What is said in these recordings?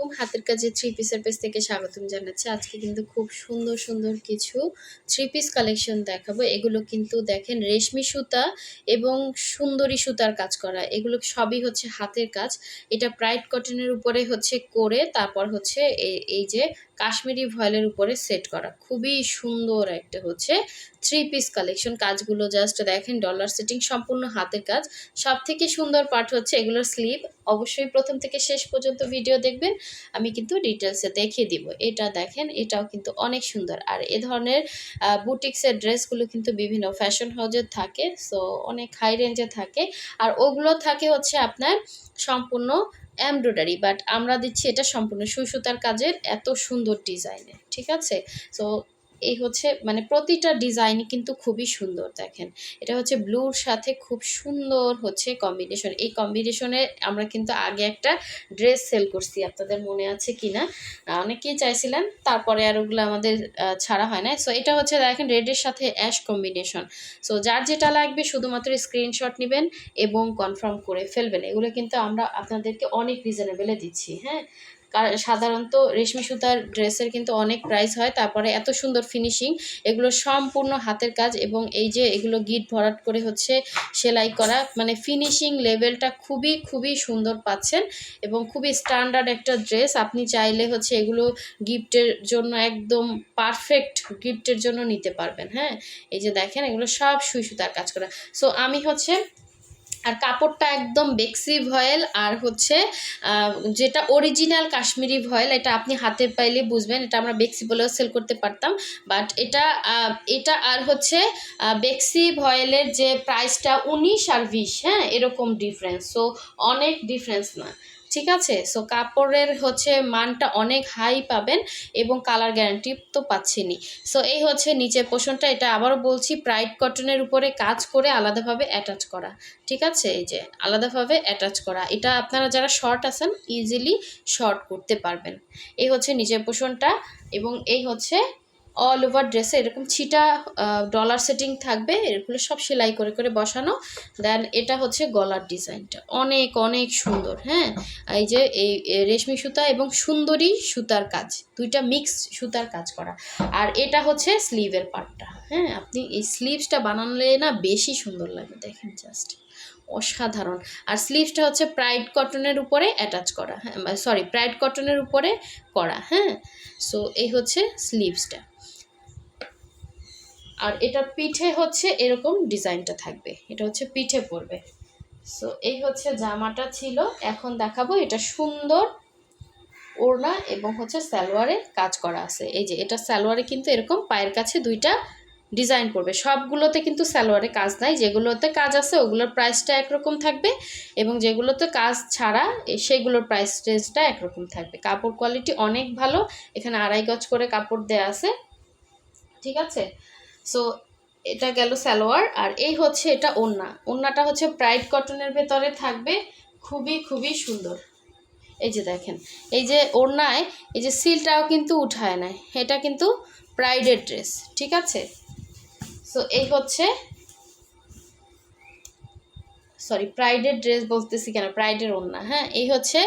আলাইকুম। হাতের কাজে থ্রি পিসের পেজ থেকে স্বাগতম জানাচ্ছি। আজকে কিন্তু খুব সুন্দর সুন্দর কিছু থ্রি পিস কালেকশন দেখাবো। এগুলো কিন্তু দেখেন রেশমি সুতা এবং সুন্দরী সুতার কাজ করা। এগুলো সবই হচ্ছে হাতের কাজ। এটা প্রাইড কটনের উপরে হচ্ছে করে, তারপর হচ্ছে এই যে কাশ্মীরি ভয়েলের উপরে সেট করা। খুবই সুন্দর একটা হচ্ছে থ্রি পিস কালেকশন কাজগুলো জাস্ট দেখেন ডলার সেটিং সম্পূর্ণ হাতের কাজ। সব থেকে সুন্দর পার্ট হচ্ছে এগুলোর স্লিভ অবশ্যই প্রথম থেকে শেষ পর্যন্ত ভিডিও দেখবেন। আমি কিন্তু ডিটেলসে দেখিয়ে দিব। এটা দেখেন, এটাও কিন্তু অনেক সুন্দর। আর এ ধরনের বুটিক্সের ড্রেসগুলো কিন্তু বিভিন্ন ফ্যাশন হাউজে থাকে সো অনেক হাই রেঞ্জে থাকে। আর ওগুলো থাকে হচ্ছে আপনার সম্পূর্ণ এমব্রয়ডারি বাট আমরা দিচ্ছি এটা সম্পূর্ণ সুই সুতার কাজের এত সুন্দর ডিজাইনে ঠিক আছে? সো এই হচ্ছে মানে প্রতিটা ডিজাইন কিন্তু খুবই সুন্দর, দেখেন। এটা হচ্ছে ব্লুর সাথে খুব সুন্দর হচ্ছে কম্বিনেশন এই কম্বিনেশনে আমরা কিন্তু আগে একটা ড্রেস সেল করছি, আপনাদের মনে আছে কি না? অনেকেই চাইছিলেন, তারপরে আর ওগুলো আমাদের ছাড়া হয় না সো এটা হচ্ছে দেখেন রেডের সাথে অ্যাশ কম্বিনেশন সো যার যেটা লাগবে শুধুমাত্র স্ক্রিনশট নেবেন এবং কনফার্ম করে ফেলবেন। এগুলো কিন্তু আমরা আপনাদেরকে অনেক রিজনেবেলে দিচ্ছি হ্যাঁ? সাধারণত রেশমি সুতার ড্রেসের কিন্তু অনেক প্রাইস হয়। তারপরে এত সুন্দর ফিনিশিং এগুলো সম্পূর্ণ হাতের কাজ এবং এই যে এগুলো গিট ভরাট করে হচ্ছে সেলাই করা মানে ফিনিশিং লেভেলটা খুবই খুবই সুন্দর পাচ্ছেন এবং খুবই স্ট্যান্ডার্ড একটা ড্রেস আপনি চাইলে হচ্ছে এগুলো গিফটের জন্য একদম পারফেক্ট গিফটের জন্য নিতে পারবেন হ্যাঁ? এই যে দেখেন এগুলো সব সুই সুতার কাজ করা। সো আমি হচ্ছে আর কাপড়টা একদম বেক্সি ভয়েল আর হচ্ছে যেটা অরিজিনাল কাশ্মীরি ভয়েল, এটা আপনি হাতে পাইলে বুঝবেন, এটা আমরা বেক্সি বলেও সেল করতে পারতাম। বাট এটা এটা আর হচ্ছে বেক্সি ভয়েলের যে প্রাইসটা উনিশ আর বিশ হ্যাঁ এরকম ডিফারেন্স সো অনেক ডিফারেন্স না। ঠিক আছে? সো কাপড়ের হচ্ছে মানটা অনেক হাই পাবেন এবং কালার গ্যারান্টি তো পাচ্ছেনই। সো এই হচ্ছে নিচের পোষণটা এটা আবারও বলছি প্রাইড কটনের উপরে কাজ করে আলাদাভাবে অ্যাটাচ করা। ঠিক আছে? এই যে, আলাদাভাবে অ্যাটাচ করা। এটা আপনারা যারা শর্ট আছেন ইজিলি শর্ট করতে পারবেন। এই হচ্ছে নিচের পোষণটা এবং এই হচ্ছে অল ওভার ড্রেসে এরকম ছিটা ডলার সেটিং থাকবে, এগুলো সব সেলাই করে করে বসানো। দেন এটা হচ্ছে গলার ডিজাইনটা। অনেক অনেক সুন্দর হ্যাঁ? এই যে এই রেশমি সুতা এবং সুন্দরী সুতার কাজ। দুইটা মিক্স সুতার কাজ করা। আর এটা হচ্ছে স্লিভের পার্টটা হ্যাঁ? আপনি এই স্লিভসটা বানালে না বেশি সুন্দর লাগে, দেখেন জাস্ট অসাধারণ। আর স্লিভসটা হচ্ছে প্রাইড কটনের উপরে অ্যাটাচ করা হ্যাঁ? সরি প্রাইড কটনের উপরে করা হ্যাঁ? সো এই হচ্ছে স্লিভসটা আর এটার পিঠে হচ্ছে এরকম ডিজাইনটা থাকবে। এটা হচ্ছে পিঠে পড়বে। সো এই হচ্ছে জামাটা ছিল। এখন দেখাবো এটা সুন্দর ওড়না এবং হচ্ছে সালোয়ারে কাজ করা আছে। এই যে এটা সালোয়ারে কিন্তু এরকম পায়ের কাছে দুইটা ডিজাইন পড়বে। সবগুলোতে কিন্তু সালোয়ারে কাজ নাই। যেগুলোতে কাজ আছে ওগুলোর প্রাইসটা একরকম থাকবে এবং যেগুলোতে কাজ ছাড়া সেগুলোর প্রাইস রেঞ্জটা একরকম থাকবে। কাপড় কোয়ালিটি অনেক ভালো। এখানে আড়াই গজ করে কাপড় দেয়া আছে। ঠিক আছে? সো এটা গেল সালোয়ার, আর এই হচ্ছে এটা ওড়না ওড়নাটা হচ্ছে প্রাইড কটনের ভেতরে থাকবে, খুবই খুবই সুন্দর। এই যে দেখেন, এই যে ওড়নায় এই যে সিলটাও কিন্তু উঠায় নেয় এটা কিন্তু প্রাইডের ড্রেস ঠিক আছে? সো এই হচ্ছে সরি প্রাইডের ড্রেস বলতেছি কেন? প্রাইডের ওড়না হ্যাঁ? এই হচ্ছে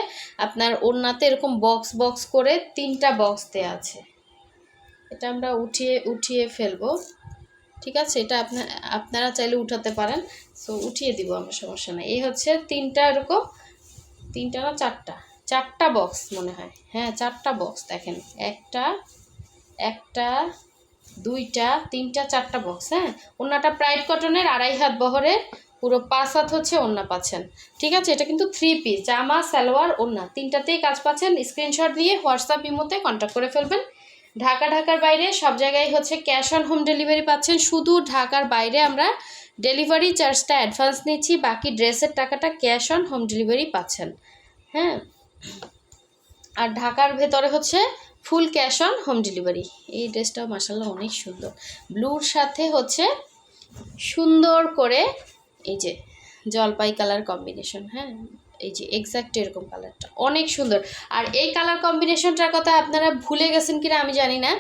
আপনার ওড়নাতে এরকম বক্স বক্স করে তিনটা বক্স দেওয়া আছে। এটা আমরা উঠিয়ে উঠিয়ে ফেলব। ঠিক আছে? এটা আপনার আপনারা চাইলে উঠাতে পারেন। সো উঠিয়ে দিব আমরা, সমস্যা নাই। এই হচ্ছে তিনটা এরকম, তিনটা না চারটা? চারটা বক্স মনে হয়। হ্যাঁ চারটা বক্স দেখেন। একটা একটা, দুইটা, তিনটা, চারটা বক্স হ্যাঁ? ওনাটা প্রাইড কটনের আড়াই হাত বহরের, পুরো পাঁচ হাত হচ্ছে ওন্না পাচ্ছেন। ঠিক আছে? এটা কিন্তু থ্রি পিস জামা, সালোয়ার ওন্না তিনটাতেই কাজ পাচ্ছেন। স্ক্রিনশট দিয়ে হোয়াটসঅ্যাপ ইমোতে কন্ট্যাক্ট করে ফেলবেন। ঢাকা, ঢাকার বাইরে সব জায়গায় হচ্ছে ক্যাশ অন হোম ডেলিভারি পাচ্ছেন। শুধু ঢাকার বাইরে আমরা ডেলিভারি চার্জটা অ্যাডভান্স নিচ্ছি, বাকি ড্রেসের টাকাটা ক্যাশ অন হোম ডেলিভারি পাচ্ছেন। হ্যাঁ? আর ঢাকার ভেতরে হচ্ছে full cash on home delivery এই ড্রেসটাও মাসাল্লাহ অনেক সুন্দর। ব্লুর সাথে হচ্ছে সুন্দর করে এই যে জলপাই কালার কম্বিনেশন হ্যাঁ? এই যে এক্স্যাক্ট এরকম কালারটা অনেক সুন্দর। আর এই কালার কম্বিনেশনটার কথা আপনারা ভুলে গেছেন কিনা আমি জানি না।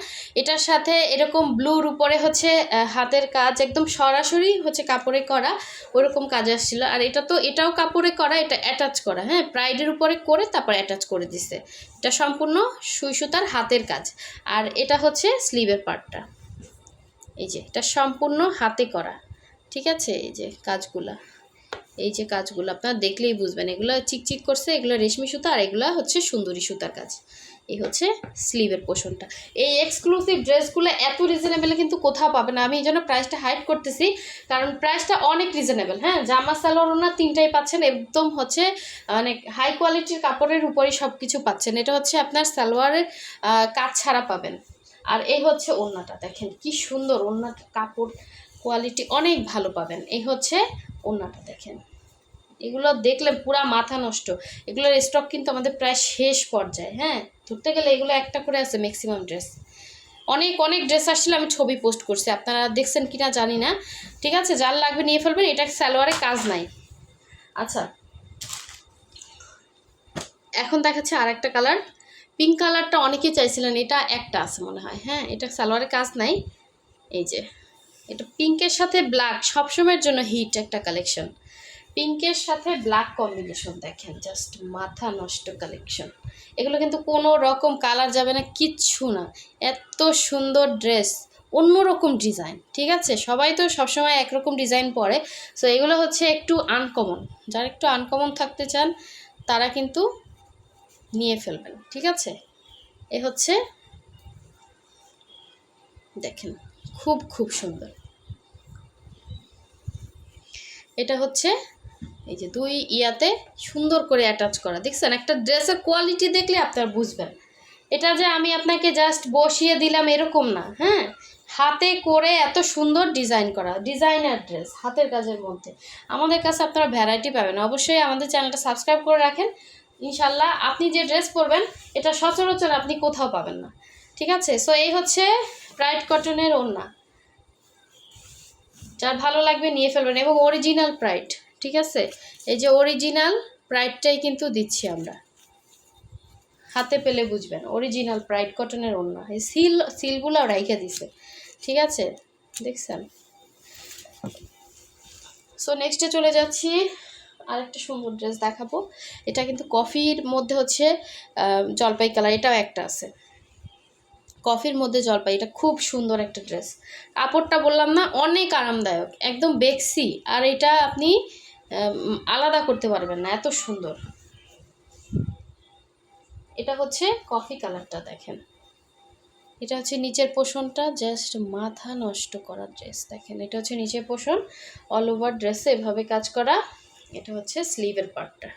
এটার সাথে এরকম ব্লুর উপরে হচ্ছে হাতের কাজ একদম সরাসরি হচ্ছে কাপড়ে করা ওরকম কাজ আসছিল। আর এটা তো এটাও কাপড়ে করা, এটা অ্যাটাচ করা। হ্যাঁ প্রাইডের উপরে করে তারপর অ্যাটাচ করে দিছে। এটা সম্পূর্ণ সুই সুতার হাতের কাজ। আর এটা হচ্ছে স্লিভের পার্টটা এই যে, এটা সম্পূর্ণ হাতে করা। ঠিক আছে? এই যে, কাজগুলা। এই যে কাজগুলো আপনারা দেখলেই বুঝবেন। এগুলো চিকচিক করছে, এগুলো রেশমি সুতা আর এগুলো হচ্ছে সুন্দরী সুতার কাজ। এই হচ্ছে স্লিভের পোষণটা। এই এক্সক্লুসিভ ড্রেসগুলো এত রিজনেবলে কিন্তু কোথাও পাবে না। আমি এই জন্য প্রাইসটা হাইড করতেছি, কারণ প্রাইসটা অনেক রিজনেবেল হ্যাঁ? জামা সালোয়ার ওনা তিনটাই পাচ্ছেন, একদম হচ্ছে অনেক হাই কোয়ালিটির কাপড়ের উপরেই সব কিছু পাচ্ছেন। এটা হচ্ছে আপনার সালোয়ারের কাজ ছাড়া পাবেন। আর এই হচ্ছে ওড়নাটা, দেখেন কি সুন্দর ওড়নাটা কাপড়। কোয়ালিটি অনেক ভালো পাবেন। এই হচ্ছে ওনাটা দেখেন। এগুলো দেখলে পুরা মাথা নষ্ট। এগুলোর স্টক কিন্তু আমাদের প্রায় শেষ পর্যায়ে হ্যাঁ? ধরতে গেলে এগুলো একটা করে আছে ম্যাক্সিমাম ড্রেস অনেক অনেক ড্রেস আসছিল আমি ছবি পোস্ট করছি। আপনারা দেখছেন কিনা জানি না। ঠিক আছে? যার লাগবে নিয়ে ফেলবেন, এটা সালোয়ারে কাজ নাই। আচ্ছা। এখন দেখাচ্ছে আর একটা কালার পিঙ্ক কালারটা অনেকেই চাইছিলেন, এটা একটা আছে মনে হয় হ্যাঁ? এটা সালোয়ারে কাজ নাই। এই যে। এটা পিঙ্কের সাথে ব্ল্যাক সবসময়ের জন্য হিট একটা কালেকশন। পিঙ্কের সাথে ব্ল্যাক কম্বিনেশন দেখেন, জাস্ট মাথা নষ্ট কালেকশন। এগুলো কিন্তু কোনো রকম কালার যাবে না, কিচ্ছু না। এত সুন্দর ড্রেস, অন্যরকম ডিজাইন, ঠিক আছে? সবাই তো সবসময় একরকম ডিজাইন পরে, সো এগুলো হচ্ছে একটু আনকমন। যারা একটু আনকমন থাকতে চান, তারা কিন্তু নিয়ে ফেলবেন, ঠিক আছে? এ হচ্ছে, দেখেন, খুব খুব সুন্দর। এটা হচ্ছে এই যে দুই ইয়াতে সুন্দর করে অ্যাটাচ করা। দেখছেন, একটা ড্রেসের কোয়ালিটি দেখলে আপনার বুঝবেন। এটা যে আমি আপনাকে জাস্ট বসিয়ে দিলাম এরকম না হ্যাঁ? হাতে করে এত সুন্দর ডিজাইন করা ডিজাইনার ড্রেস হাতের কাজের মধ্যে। আমাদের কাছে আপনারা ভ্যারাইটি পাবেন। অবশ্যই আমাদের চ্যানেলটা সাবস্ক্রাইব করে রাখেন। ইনশাল্লাহ আপনি যে ড্রেস পরবেন, এটা সচরাচর আপনি কোথাও পাবেন না। ঠিক আছে? সো এই হচ্ছে প্রাইড কটনের ওড়না। যার ভালো লাগবে নিয়ে ফেলবেন এবং অরিজিনাল প্রাইড ঠিক আছে? এই যে অরিজিনাল প্রাইডটাই কিন্তু দিচ্ছি আমরা। হাতে পেলে বুঝবেন অরিজিনাল প্রাইড কটনের অন্য এই সিল সিলগুলো রাইখে দিছে, ঠিক আছে? দেখছেন? সো নেক্সটে চলে যাচ্ছি, আরেকটা সুন্দর ড্রেস দেখাবো। এটা কিন্তু কফির মধ্যে হচ্ছে জলপাই কালার এটাও একটা আছে। কফির মধ্যে জলপাই, এটা খুব সুন্দর একটা ড্রেস কাপড়টা বললাম না, অনেক আরামদায়ক, একদম বেক্সি, আর এটা আপনি আলাদা করতে পারবেন না, এত সুন্দর। এটা হচ্ছে কফি কালারটা দেখেন। এটা হচ্ছে নিচের পোষণটা জাস্ট মাথা নষ্ট করা ড্রেস দেখেন। এটা হচ্ছে নিচের পোষণ অল ওভার ড্রেসে এভাবে কাজ করা, এটা হচ্ছে স্লিভের পার্টটা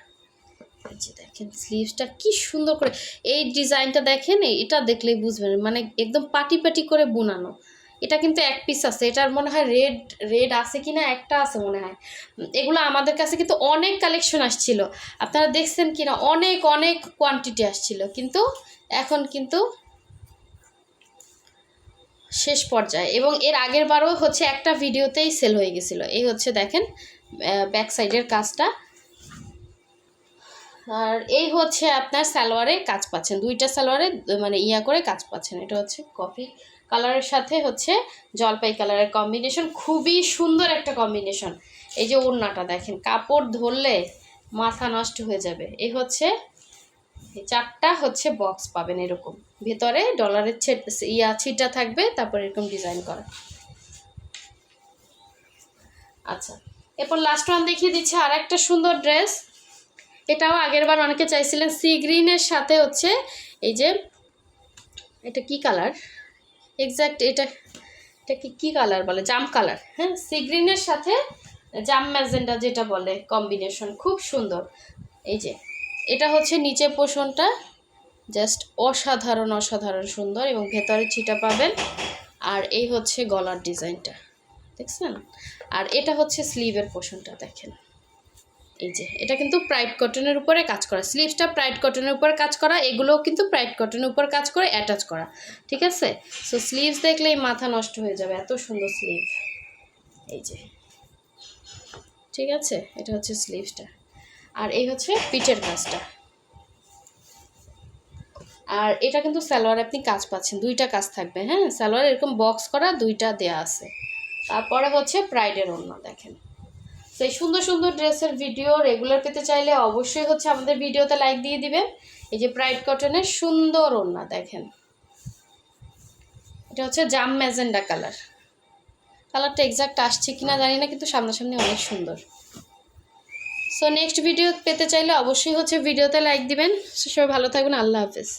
যে দেখেন স্লিভসটা কি সুন্দর করে, এই ডিজাইনটা দেখেন এটা দেখলেই বুঝবেন মানে একদম পাটি পাটি করে বোনানো। এটা কিন্তু এক পিস আছে, এটার মনে হয় রেড রেড আছে কি না একটা আছে মনে হয়। এগুলো আমাদের কাছে কিন্তু অনেক কালেকশন আসছিল, আপনারা দেখছেন কি না অনেক অনেক কোয়ান্টিটি আসছিল, কিন্তু এখন কিন্তু শেষ পর্যায়ে। এবং এর আগের বারও হচ্ছে একটা ভিডিওতেই সেল হয়ে গেছিল, এই হচ্ছে দেখেন ব্যাক সাইডের কাজটা। আর এই হচ্ছে আপনার সালোয়ারে কাজ পাচ্ছেন। দুইটা সালোয়ারে মানে ইয়া করে কাজ পাচ্ছেন। এটা হচ্ছে কফি কালারের সাথে হচ্ছে জলপাই কালারের কম্বিনেশন খুবই সুন্দর একটা কম্বিনেশন এই যে ওড়নাটা দেখেন, কাপড় ধরলে মাথা নষ্ট হয়ে যাবে। এই হচ্ছে চারটা হচ্ছে বক্স পাবেন এরকম। ভেতরে ডলারের ইয়া ছিটা থাকবে, তারপর এরকম ডিজাইন করা। আচ্ছা এরপর লাস্ট ওয়ান দেখিয়ে দিচ্ছে আর একটা সুন্দর ড্রেস এটাও আগের বার অনেকে চাইছিলেন সি গ্রিনের সাথে হচ্ছে এই যে, এটা কি কালার এক্স্যাক্ট এটা এটা কি, কী কালার বলে? জাম কালার হ্যাঁ? সি গ্রিনের সাথে জাম ম্যাজেন্ডা যেটা বলে কম্বিনেশন খুব সুন্দর। এই যে, এটা হচ্ছে নিচে পোষণটা জাস্ট অসাধারণ অসাধারণ সুন্দর এবং ভেতরে ছিটা পাবেন। আর এই হচ্ছে গলার ডিজাইনটা, দেখছেন? আর এটা হচ্ছে স্লিভের পোষণটা, দেখেন। এই যে, এটা কিন্তু প্রাইড কটনের উপরে কাজ করা। স্লিভসটা প্রাইড কটনের উপরে কাজ করা, এগুলোও কিন্তু প্রাইড কটনের উপর কাজ করে অ্যাটাচ করা। ঠিক আছে? সো স্লিভস দেখলেই মাথা নষ্ট হয়ে যাবে, এত সুন্দর স্লিভ এই যে। ঠিক আছে? এটা হচ্ছে স্লিভসটা আর এই হচ্ছে পিঠের কাজটা। আর এটা কিন্তু সালোয়ার আপনি কাজ পাচ্ছেন, দুইটা কাজ থাকবে হ্যাঁ? সালোয়ার এরকম বক্স করা, দুইটা দেয়া আছে। তারপরে হচ্ছে প্রাইডের ওড়না, দেখেন। এই সুন্দর সুন্দর ড্রেসের ভিডিও রেগুলার পেতে চাইলে অবশ্যই হচ্ছে আমাদের ভিডিওতে লাইক দিয়ে দিবেন। এই যে প্রাইড কটনের সুন্দর ওড়না, দেখেন। এটা হচ্ছে জাম ম্যাজেন্ডা কালার। কালারটা এক্সাক্ট আসছে কিনা জানি না, কিন্তু সামনাসামনি অনেক সুন্দর। সো নেক্সট ভিডিও পেতে চাইলে অবশ্যই হচ্ছে ভিডিওতে লাইক দিবেন। সবাই ভালো থাকবেন, আল্লাহ হাফেজ।